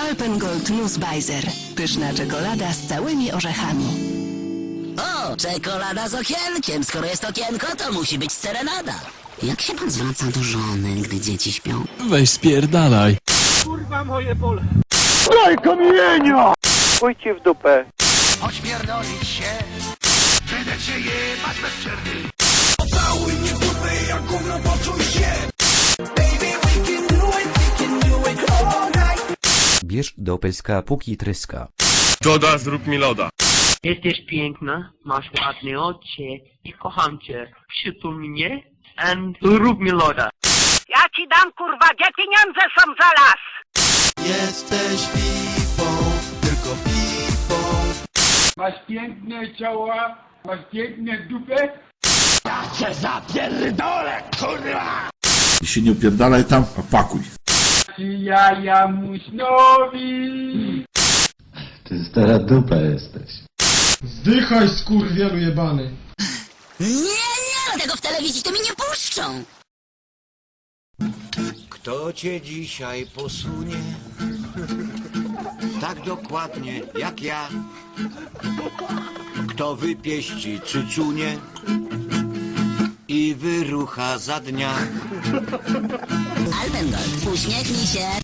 Alpengold Nussbeiser. Pyszna czekolada z całymi orzechami. O, czekolada z okienkiem. Skoro jest okienko, to musi być serenada. Jak się pan zwraca do żony, gdy dzieci śpią? Weź spierdalaj. Pójdźcie w dupę. Bierz do pyska póki tryska. Joda, zrób mi loda. Jesteś piękna, masz ładne oczy i kocham cię. Przytul mnie and rób mi loda. Ja ci dam kurwa, gdzie pieniądze są za las? Jesteś pipą, tylko pipą. Masz piękne czoła, masz piękne dupę. się nie opierdalaj tam, a pakuj. Czy ja jamusnowi? Ty stara dupa jesteś. Zdychaj skurwielu jebany. Nie, nie, no tego w telewizji to mi nie puszczą. Kto cię dzisiaj posunie? Tak dokładnie jak ja. Kto wypieści cycunie wyrucha za dnia. Alpengold, uśmiechnij się.